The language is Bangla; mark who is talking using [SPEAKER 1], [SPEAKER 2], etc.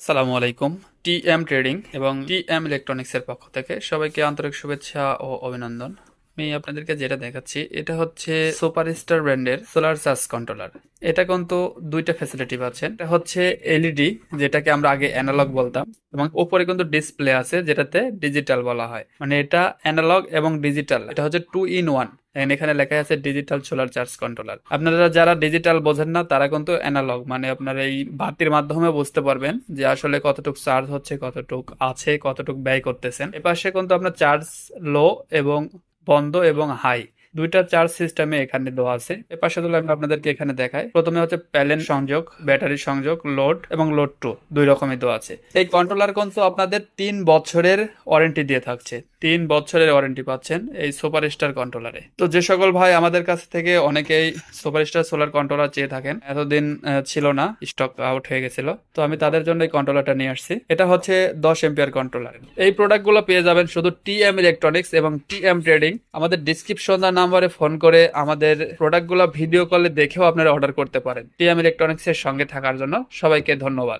[SPEAKER 1] আসসালামু আলাইকুম। টি এম ট্রেডিং এবং টি এম ইলেকট্রনিক্সের পক্ষ থেকে সবাইকে আন্তরিক শুভেচ্ছা ও অভিনন্দন। আমি আপনাদেরকে যেটা দেখাচ্ছি, এটা হচ্ছে সুপার সুপারস্টার ব্র্যান্ডের সোলার চার্জ কন্ট্রোলার। এটা কিন্তু দুইটা ফ্যাসিলিটি পাচ্ছেন এটা হচ্ছে এলইডি যেটাকে আমরা আগে অ্যানালগ বলতাম, এবং উপরে কিন্তু ডিসপ্লে আছে, যেটাতে ডিজিটাল বলা হয়। মানে এটা অ্যানালগ এবং ডিজিটাল এটা হচ্ছে টু ইন ওয়ান এখানে লেখা আছে ডিজিটাল সোলার চার্জ কন্ট্রোলার আপনারা যারা ডিজিটাল বোঝেন না, তারা কিন্তু অ্যানালগ মানে আপনার এই বাতির মাধ্যমে বুঝতে পারবেন যে আসলে কতটুক চার্জ হচ্ছে, কতটুক আছে, কতটুক ব্যয় করতেছেন। এপাশে কিন্তু আপনার চার্জ লো এবং বন্ধ এবং হাই দুইটা চার্জ সিস্টেমে এখানে দেওয়া আছে। এর পাশে আমি আপনাদেরকে এখানে দেখাই। প্রথমে হচ্ছে প্যালেন সংযোগ, ব্যাটারি সংযোগ লোড এবং লোড টু দুই রকমই দেওয়া আছে। এই কন্ট্রোলার কিন্তু আপনাদের তিন বছরের ওয়ারেন্টি দিয়ে থাকছে। তিন বছরের ওয়ারেন্টি পাচ্ছেন এই সুপার স্টার কন্ট্রোলারে তো যে সকল ভাই আমাদের কাছ থেকে অনেকেই সুপার স্টার সোলার কন্ট্রোলার চেয়ে থাকেন, এতদিন ছিল না স্টক আউট হয়ে গেছিল। তো আমি তাদের জন্য এই কন্ট্রোলারটা নিয়ে আসছি। এটা হচ্ছে দশ এম্পিয়ার কন্ট্রোলার এই প্রোডাক্টগুলো পেয়ে যাবেন শুধু টি এম ইলেকট্রনিক্স এবং টি এম ট্রেডিং আমাদের ডিসক্রিপশন নাম্বারে ফোন করে আমাদের প্রোডাক্টগুলো ভিডিও কলে দেখেও আপনারা অর্ডার করতে পারেন। টিএম ইলেকট্রনিক্সের সঙ্গে থাকার জন্য সবাইকে ধন্যবাদ।